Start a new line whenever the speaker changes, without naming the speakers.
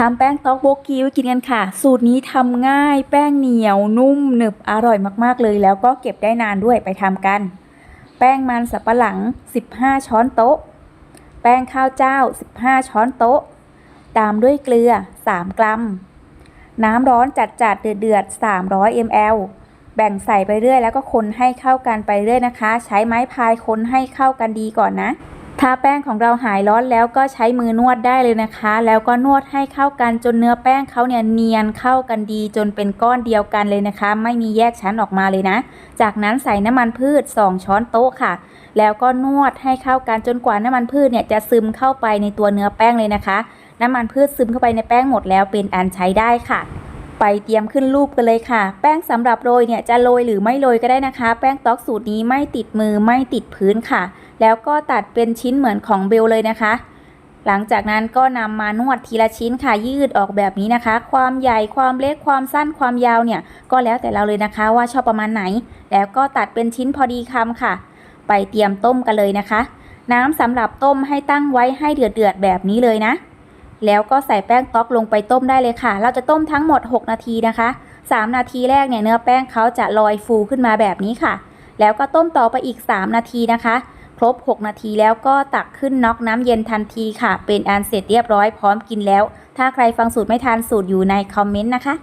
ทำแป้งต๊อกโบกีไว้กินกันค่ะ สูตรนี้ทำง่ายแป้งเหนียวนุ่มหนึบอร่อยมากๆเลย แล้วก็เก็บได้นานด้วยไปทำกัน แป้งมันสับปะหลัง 15 ช้อนโต๊ะ แป้งข้าวเจ้า 15 ช้อนโต๊ะ ตามด้วยเกลือ 3 กรัม น้ำร้อนจัดๆเดือดๆ300 ml แบ่งใส่ไปเรื่อยแล้วก็คนให้เข้ากันไปเรื่อยนะคะ ใช้ไม้พายคนให้เข้ากันดีก่อนนะ ถ้าแป้งของเราหายร้อนแล้วก็ใช้มือนวดได้เลยนะคะ แล้วก็นวดให้เข้ากันจนเนื้อแป้งเขาเนี่ยเนียนเข้ากันดีจนเป็นก้อนเดียวกันเลยนะคะ ไม่มีแยกชั้นออกมาเลยนะ จากนั้นใส่น้ำมันพืช 2 ช้อนโต๊ะค่ะ แล้วก็นวดให้เข้ากันจนกว่าน้ำมันพืชเนี่ยจะซึมเข้าไปในตัวเนื้อแป้งเลยนะคะ น้ำมันพืชซึมเข้าไปในแป้งหมดแล้วเป็นอันใช้ได้ค่ะ ไปเตรียมขึ้นรูปกันเลยค่ะ แป้งสำหรับโรยเนี่ยจะโรยหรือไม่โรยก็ได้นะคะ แป้งต๊อกสูตรนี้ไม่ติดมือไม่ติดพื้นค่ะ แล้วก็ตัดเป็นชิ้นเหมือนของเบลเลยนะคะ หลังจากนั้นก็นำมานวดทีละชิ้นค่ะ ยืดออกแบบนี้นะคะ ความใหญ่ความเล็กความสั้นความยาวเนี่ย ก็แล้วแต่เราเลยนะคะว่าชอบประมาณไหน แล้วก็ตัดเป็นชิ้นพอดีคำค่ะ ไปเตรียมต้มกันเลยนะคะ น้ำสำหรับต้มให้ตั้งไว้ให้เดือดเดือดๆแบบนี้เลยนะ แล้วก็ใส่แป้งต๊อกลงไปต้มได้เลยค่ะ เราจะต้มทั้งหมด 6 นาทีนะคะ 3 นาทีแรกเนี่ยเนื้อแป้งเขาจะลอยฟูขึ้นมาแบบนี้ค่ะ แล้วก็ต้มต่อไปอีก 3 นาทีนะคะ ครบ 6 นาทีแล้วก็ตักขึ้นน็อกน้ำเย็นทันทีค่ะ เป็นอันเสร็จเรียบร้อยพร้อมกินแล้ว ถ้าใครฟังสูตรไม่ทันสูตรอยู่ในคอมเมนต์นะคะ